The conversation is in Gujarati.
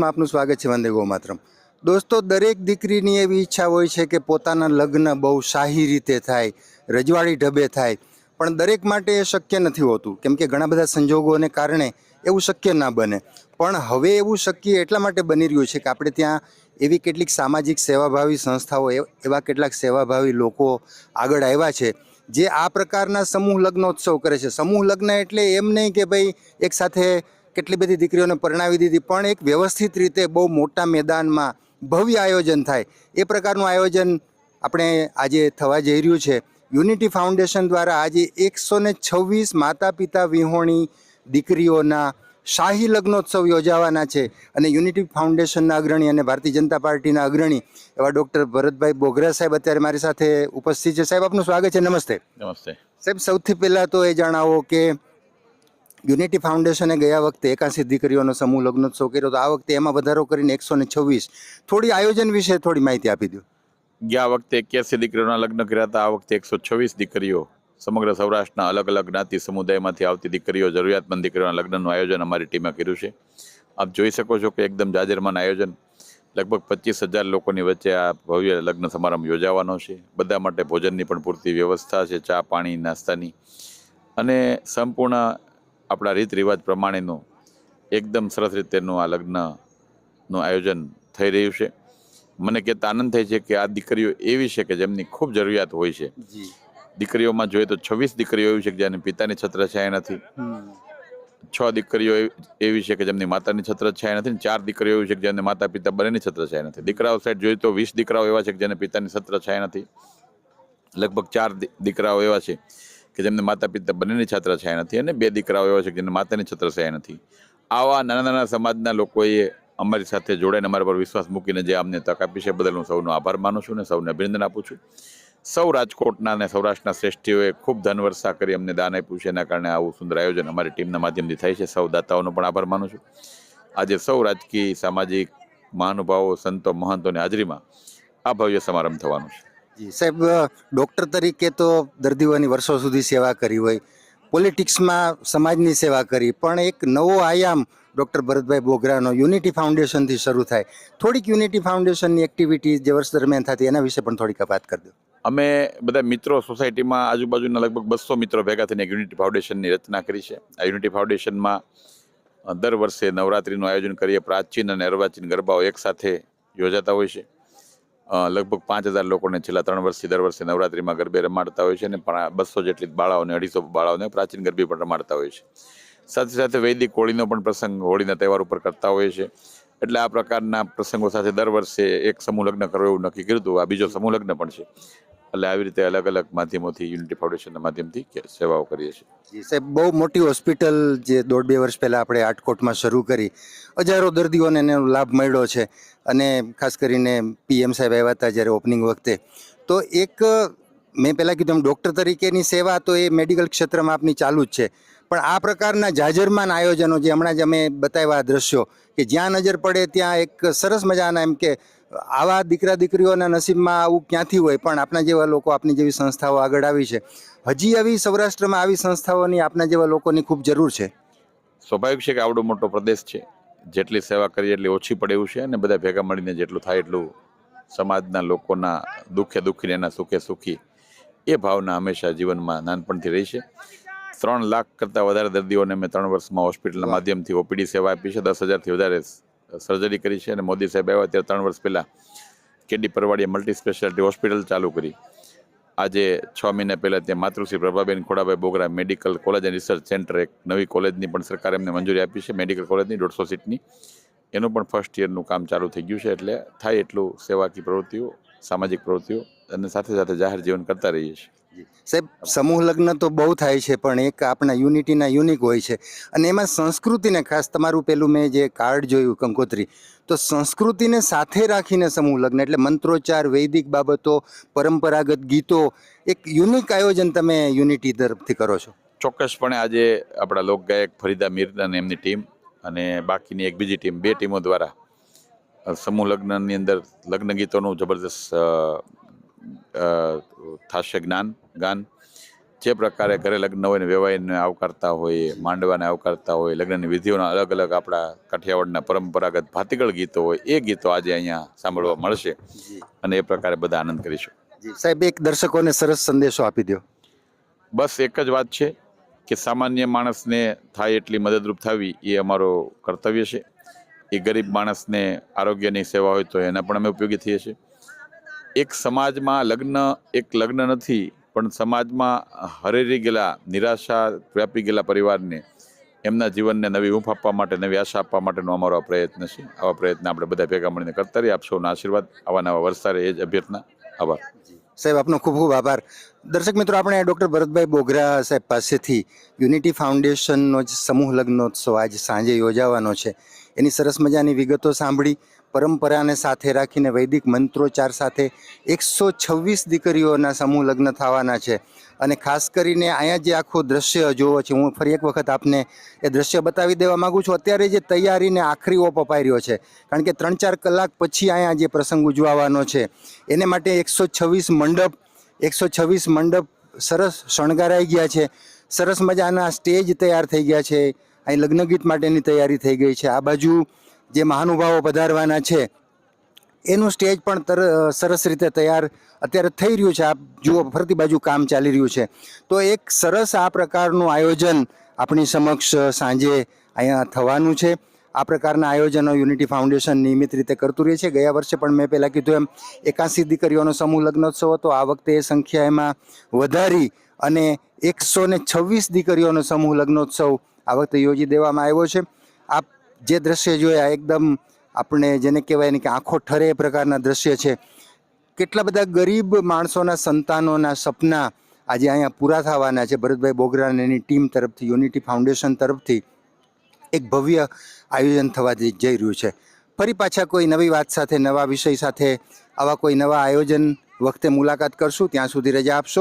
ન્યૂઝમાં આપનું સ્વાગત છે, વંદે ગો માતરમ દોસ્તો, દરેક દીકરીની એવી ઈચ્છા હોય છે કે પોતાના લગ્ન બહુ શાહી રીતે થાય, રજવાડી ઢબે થાય, પણ દરેક માટે એ શક્ય નથી હોતું. કેમ કે ઘણા બધા સંજોગોને કારણે એવું શક્ય ના બને. પણ હવે એવું શક્ય એટલા માટે બની રહ્યું છે કે આપણે ત્યાં એવી કેટલીક સામાજિક સેવાભાવી સંસ્થાઓ એવ- કેટલાક સેવાભાવી લોકો આગળ આવ્યા છે, જે આ પ્રકારના સમૂહ લગ્નોત્સવ કરે છે. સમૂહ લગ્ન એટલે એમ નહીં કે ભાઈ એક સાથે કેટલી બધી દીકરીઓને પરણાવી દીધી. પણ એક વ્યવસ્થિત રીતે બહુ મોટા મેદાનમાં ભવ્ય આયોજન થાય. એ પ્રકારનું આયોજન આપણે આજે થવા જઈ રહ્યું છે. યુનિટી ફાઉન્ડેશન દ્વારા આજે એકસો ને છવ્વીસ માતા પિતા વિહોણી દીકરીઓના શાહી લગ્નોત્સવ યોજાવાના છે. અને યુનિટી ફાઉન્ડેશનના અગ્રણી અને ભારતીય જનતા પાર્ટીના અગ્રણી એવા ડૉક્ટર ભરતભાઈ બોગરા સાહેબ અત્યારે મારી સાથે ઉપસ્થિત છે. સાહેબ આપનું સ્વાગત છે. નમસ્તે. નમસ્તે. સાહેબ સૌથી પહેલાં તો એ જણાવો કે યુનિટી ફાઉન્ડેશને ગયા વખતે એકાસી દીકરીઓનો સમૂહ લગ્નોત્સવ કર્યો તો આ વખતે એમાં વધારો કરીને એકસો છવ્વીસ. થોડી આયોજન વિશે થોડી માહિતી આપી દો. ગયા વખતે એક્યાસી દીકરીઓના લગ્ન કર્યા હતા. આ વખતે એકસો છવ્વીસ દીકરીઓ. સમગ્ર સૌરાષ્ટ્રના અલગ અલગ જ્ઞાતિ સમુદાયમાંથી આવતી દીકરીઓ, જરૂરિયાતમંદ દીકરીઓના લગ્નનું આયોજન અમારી ટીમે કર્યું છે. આપ જોઈ શકો છો કે એકદમ જાજરમાન આયોજન. લગભગ પચીસ હજાર લોકોની વચ્ચે આ ભવ્ય લગ્ન સમારંભ યોજાવાનો છે. બધા માટે ભોજનની પણ પૂરતી વ્યવસ્થા છે, ચા, પાણી, નાસ્તાની. અને સંપૂર્ણ આપણા રીત રિવાજ પ્રમાણેનું એકદમ સરસ રીતેનું આ લગ્નનું આયોજન થઈ રહ્યું છે. મને કહેતા આનંદ થાય છે કે આ દીકરીઓ એવી છે કે જેમની ખૂબ જરૂરિયાત હોય છે. દીકરીઓમાં જોઈએ તો છવ્વીસ દીકરીઓ એવી છે કે જેની પિતાની છત્રછાયા નથી છ દીકરીઓ એવી- છે કે જેમની માતાની છત્રછાયા નથી ચાર દીકરીઓ એવી છે કે જેમને માતા પિતા બંનેની છત્રછાયા નથી દીકરાઓ સાઈડ જોઈએ તો વીસ દીકરાઓ એવા છે કે જેને પિતાની છત્રછાયા નથી લગભગ ચાર દીકરાઓ એવા છે. કે જેમને માતા પિતા બંનેની છત્રછાયા નથી અને બે દીકરાઓ એવા છે કે જેમને માતાની છત્રછાયા નથી આવા નાના નાના સમાજના લોકોએ અમારી સાથે જોડાઈને અમારા પર વિશ્વાસ મૂકીને જે અમને તક આપી છે બદલ હું સૌનો આભાર માનું છું અને સૌને અભિનંદન આપું છું. સૌ રાજકોટના અને સૌરાષ્ટ્રના શ્રેષ્ઠીઓએ ખૂબ ધનવર્ષા કરી અમને દાન આપ્યું છે. એના કારણે આવું સુંદર આયોજન અમારી ટીમના માધ્યમથી થાય છે. સૌ દાતાઓનો પણ આભાર માનું છું. આજે સૌ રાજકીય, સામાજિક મહાનુભાવો, સંતો મહંતોની હાજરીમાં આ ભવ્ય સમારંભ થવાનો છે. સાહેબ ડૉક્ટર તરીકે તો દર્દીઓની વર્ષો સુધી સેવા કરી હોય, પોલિટિક્સમાં સમાજની સેવા કરી, પણ એક નવો આયામ ડૉક્ટર ભરતભાઈ બોગરાનો યુનિટી ફાઉન્ડેશનથી શરૂ થાય. થોડીક યુનિટી ફાઉન્ડેશનની એક્ટિવિટી જે વર્ષ દરમિયાન થતી, એના વિશે પણ થોડીક વાત કરી દો. અમે બધા મિત્રો સોસાયટીમાં આજુબાજુના લગભગ બસો મિત્રો ભેગા થઈને યુનિટી ફાઉન્ડેશનની રચના કરી છે. આ યુનિટી ફાઉન્ડેશનમાં દર વર્ષે નવરાત્રિનું આયોજન કરીએ, પ્રાચીન અને અર્વાચીન ગરબાઓ એકસાથે યોજાતા હોય છે. લગભગ પાંચ હજાર લોકોને છેલ્લા ત્રણ વર્ષથી દર વર્ષે નવરાત્રિમાં ગરબે રમાડતા હોય છે અને બસો જેટલી બાળાઓને, અઢીસો બાળાઓને પ્રાચીન ગરબી પણ રમાડતા હોય છે. સાથે સાથે વૈદિક હોળીનો પણ પ્રસંગ, હોળીના તહેવાર ઉપર કરતા હોય છે. એટલે આ પ્રકારના પ્રસંગો સાથે દર વર્ષે એક સમૂહ લગ્ન કરવું એવું નક્કી કર્યું હતું. આ બીજો સમૂહ લગ્ન પણ છે. એટલે આવી રીતે અલગ અલગ માધ્યમોથી યુનિટી ફાઉન્ડેશનના માધ્યમથી સેવાઓ કરીએ છીએ. સાહેબ, બહુ મોટી હોસ્પિટલ જે દોઢ બે વર્ષ પહેલાં આપણે આટકોટમાં શરૂ કરી, હજારો દર્દીઓને એનો લાભ મળ્યો છે. અને ખાસ કરીને પીએમ સાહેબ આવ્યા હતા જ્યારે ઓપનિંગ વખતે. તો એક, મેં પહેલાં કીધું એમ ડૉક્ટર તરીકેની સેવા તો એ મેડિકલ ક્ષેત્રમાં આપની ચાલુ જ છે. પણ આ પ્રકારના જાજરમાન આયોજનો જે હમણાં જ અમે બતાવ્યા દ્રશ્યો, કે જ્યાં નજર પડે ત્યાં એક સરસ મજાના એમ કે આવા દીકરા દીકરીઓના નસીબમાં આવું ક્યાંથી હોય? પણ આપણા જેવા લોકો આપની જેવી સંસ્થાઓ આગળ આવી છે. હજી આવી સૌરાષ્ટ્રમાં આવી સંસ્થાઓની આપના જેવા લોકોની ખૂબ જરૂર છે. સ્વાભાવિક છે કે આવડો મોટો પ્રદેશ છે. જેટલી સેવા કરીએ એટલી ઓછી પડે એવું છે અને બધા ભેગા મળીને જેટલું થાય એટલું સમાજના લોકોના દુઃખે દુઃખીને એના સુખે સુખી એ ભાવના હંમેશા જીવનમાં નાનપણથી રહી છે. ત્રણ લાખ કરતાં વધારે દર્દીઓને મેં ત્રણ વર્ષમાં હોસ્પિટલના માધ્યમથી ઓપીડી સેવા આપી છે. દસ હજારથી વધારે સર્જરી કરી છે અને મોદી સાહેબ આવ્યા ત્યારે ત્રણ વર્ષ પહેલાં કેડી પરવાડીએ મલ્ટી સ્પેશિયાલિટી હોસ્પિટલ ચાલુ કરી. આજે છ મહિના પહેલાં ત્યાં માતૃશ્રી Prabhaben Khodabhai Bogra medical college and research centre એક નવી કોલેજની પણ સરકારે એમને મંજૂરી આપી છે મેડિકલ કોલેજની દોઢસો સીટની એનું પણ ફર્સ્ટ યરનું કામ ચાલુ થઈ ગયું છે એટલે થાય એટલું સેવાકી પ્રવૃત્તિઓ, સામાજિક પ્રવૃત્તિઓ અને સાથે સાથે જાહેર જીવન કરતા રહીએ છીએ. સાહેબ, સમૂહ લગ્ન તો બહુ થાય છે, પણ એક આપણા યુનિટીના યુનિક હોય છે. અને એમાં સંસ્કૃતિને ખાસ તમારું પેલું મેં જે કાર્ડ જોયું, કંકોત્રી, તો સંસ્કૃતિને સાથે રાખીને સમૂહ લગ્ન, એટલે મંત્રોચ્ચાર, વૈદિક બાબતો, પરંપરાગત ગીતો, એક યુનિક આયોજન તમે યુનિટી તરફથી કરો છો. ચોક્કસપણે આજે આપણા લોકગાયક ફરીદા મીર એમની ટીમ અને બાકીની એક બીજી ટીમ, બે ટીમો દ્વારા સમૂહ લગ્નની અંદર લગ્ન ગીતોનું જબરદસ્ત થશે જ્ઞાન ગાન જે પ્રકારે ઘરે લગ્ન હોય ને વેવાઈને આવકારતા હોય માંડવાને આવકારતા હોય લગ્નની વિધિઓના અલગ અલગ આપણા કાઠિયાવાડના પરંપરાગત ભાતીગળ ગીતો હોય એ ગીતો આજે અહીંયા સાંભળવા મળશે અને એ પ્રકારે બધા આનંદ કરીશું. સાહેબ એક દર્શકોને સરસ સંદેશો આપી દો બસ એક જ વાત છે કે સામાન્ય માણસને થાય એટલી મદદરૂપ થવી એ અમારો કર્તવ્ય છે. એ ગરીબ માણસને આરોગ્યની સેવા હોય તો એના પણ અમે ઉપયોગી થઈએ છીએ. એક સમાજમાં લગ્ન, એક લગ્ન નથી, પણ સમાજમાં હરેરી ગયેલા, નિરાશા વ્યાપી ગયેલા પરિવારને એમના જીવનને નવી ઊંફ આપવા માટે, નવી આશા આપવા માટેનો અમારો આ પ્રયત્ન છે. આવા પ્રયત્ન આપણે બધા ભેગા મળીને કરતા રહીએ. આપ સૌના આશીર્વાદ, આવા નવા વરસારે એ જ અભ્યર્થના. આભાર. સાહેબ, આપનો ખૂબ ખૂબ આભાર. દર્શક મિત્રો, આપણે ડૉક્ટર ભરતભાઈ બોગરા સાહેબ પાસેથી યુનિટી ફાઉન્ડેશનનો જ સમૂહ લગ્નોત્સવ આજે સાંજે યોજાવાનો છે. એની સરસ મજાની વિગતો સાંભળી. પરંપરાને સાથે રાખીને વૈદિક મંત્રોચ્ચાર સાથે એકસો છવ્વીસ દીકરીઓના સમૂહ લગ્ન થવાના છે. અને ખાસ કરીને અહીંયા જે આખું દ્રશ્ય જોવો છે, હું ફરી એક વખત આપને એ દ્રશ્ય બતાવી દેવા માગું છું. અત્યારે જે તૈયારીને આખરી ઓપ અપાઈ રહ્યો છે, કારણ કે ત્રણ ચાર કલાક પછી અહીંયા જે પ્રસંગ ઉજવવાનો છે, એને માટે એકસો છવ્વીસ મંડપ, એકસો છવ્વીસ મંડપ સરસ શણગારાઈ ગયા છે. સરસ મજાના સ્ટેજ તૈયાર થઈ ગયા છે. અહીં લગ્ન ગીત માટેની તૈયારી થઈ ગઈ છે. આ બાજુ જે મહાનુભાવો પધારવાના છે, એનું સ્ટેજ પણ તર, સરસ રીતે તૈયાર અત્યારે થઈ રહ્યું છે. આપ જુઓ ફરતી બાજુ કામ ચાલી રહ્યું છે. તો એક સરસ આ પ્રકારનું આયોજન આપણી સમક્ષ સાંજે અહીંયા થવાનું છે. આ પ્રકારના આયોજનો યુનિટી ફાઉન્ડેશન નિયમિત રીતે કરતું રહે છે. ગયા વર્ષે પણ મેં પહેલાં કીધું એમ, એકાસી દીકરીઓનો સમૂહ લગ્નોત્સવ હતો. આ વખતે એ સંખ્યા એમાં વધારી અને એકસો ને છવ્વીસ દીકરીઓનો સમૂહ લગ્નોત્સવ આ વખતે યોજી દેવામાં આવ્યો છે. આપ જે દ્રશ્ય જોયા એકદમ આપણે જેને કહેવાય કે આંખો ઠરે એ પ્રકારના દ્રશ્ય છે. કેટલા બધા ગરીબ માણસોના સંતાનોના સપના આજે અહીંયા પૂરા થવાના છે. ભરતભાઈ બોગરા એની ટીમ તરફથી, યુનિટી ફાઉન્ડેશન તરફથી એક ભવ્ય આયોજન થવા જઈ રહ્યું છે. ફરી પાછા કોઈ નવી વાત સાથે, નવા વિષય સાથે, આવા કોઈ નવા આયોજન વખતે મુલાકાત કરશું. ત્યાં સુધી રજા આપશો.